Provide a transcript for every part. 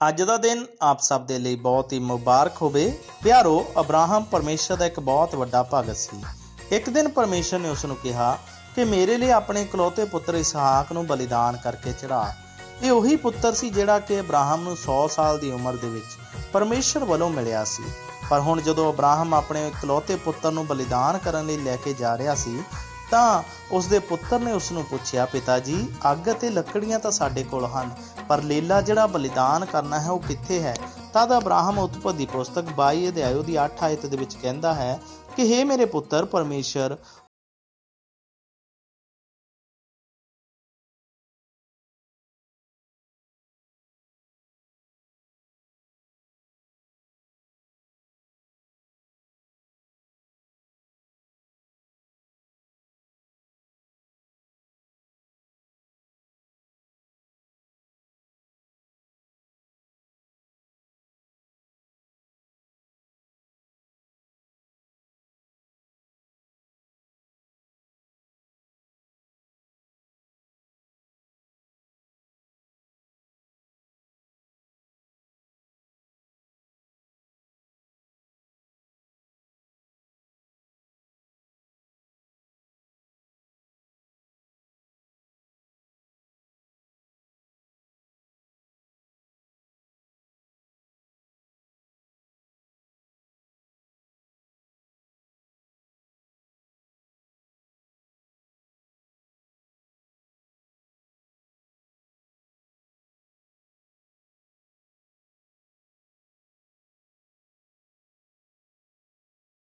ਅੱਜ ਦਾ ਦਿਨ ਆਪ ਸਭ ਦੇ ਲਈ ਬਹੁਤ ਹੀ ਮੁਬਾਰਕ ਹੋਵੇ। ਪਿਆਰੋ, ਅਬਰਾਹਮ ਪਰਮੇਸ਼ਰ ਦਾ ਇੱਕ ਬਹੁਤ ਵੱਡਾ ਭਗਤ ਸੀ। ਇੱਕ ਦਿਨ ਪਰਮੇਸ਼ਰ ਨੇ ਉਸ ਨੂੰ ਕਿਹਾ ਕਿ ਮੇਰੇ ਲਈ ਆਪਣੇ ਇਕਲੌਤੇ ਪੁੱਤਰ ਇਸਹਾਕ ਨੂੰ ਬਲੀਦਾਨ ਕਰਕੇ ਚੜਾ ਇਹ ਉਹੀ ਪੁੱਤਰ ਸੀ ਜਿਹੜਾ ਕਿ ਅਬਰਾਹਮ ਨੂੰ 100 ਸਾਲ ਦੀ ਉਮਰ ਦੇ ਵਿੱਚ ਪਰਮੇਸ਼ਰ ਵੱਲੋਂ ਮਿਲਿਆ ਸੀ। ਪਰ ਹੁਣ ਜਦੋਂ ਅਬਰਾਹਮ ਆਪਣੇ ਇਕਲੌਤੇ ਪੁੱਤਰ ਨੂੰ ਬਲੀਦਾਨ ਕਰਨ ਲਈ ਲੈ ਕੇ ਜਾ ਰਿਹਾ ਸੀ ਤਾਂ ਉਸ ਦੇ ਪੁੱਤਰ ਨੇ ਉਸ ਨੂੰ ਪੁੱਛਿਆ, ਪਿਤਾ ਜੀ, ਅੱਗ ਅਤੇ ਲੱਕੜੀਆਂ ਤਾਂ ਸਾਡੇ ਕੋਲ ਹਨ, ਪਰ ਲੇਲਾ ਜਿਹੜਾ ਬਲੀਦਾਨ ਕਰਨਾ ਹੈ ਉਹ ਕਿੱਥੇ ਹੈ? ਤਦ ਅਬਰਾਹਮ ਉਤਪਤ ਦੀ ਪੁਸਤਕ 22 ਅਧਿਆਇ ਦੀ 8 ਆਇਤ ਦੇ ਵਿੱਚ ਕਹਿੰਦਾ ਹੈ ਕਿ हे ਮੇਰੇ ਪੁੱਤਰ, ਪਰਮੇਸ਼ਰ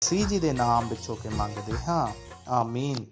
ਸੀ ਜੀ ਦੇ ਨਾਮ ਵਿੱਚੋਂ ਕੇ ਮੰਗਦੇ ਹਾਂ। ਆਮੀਨ।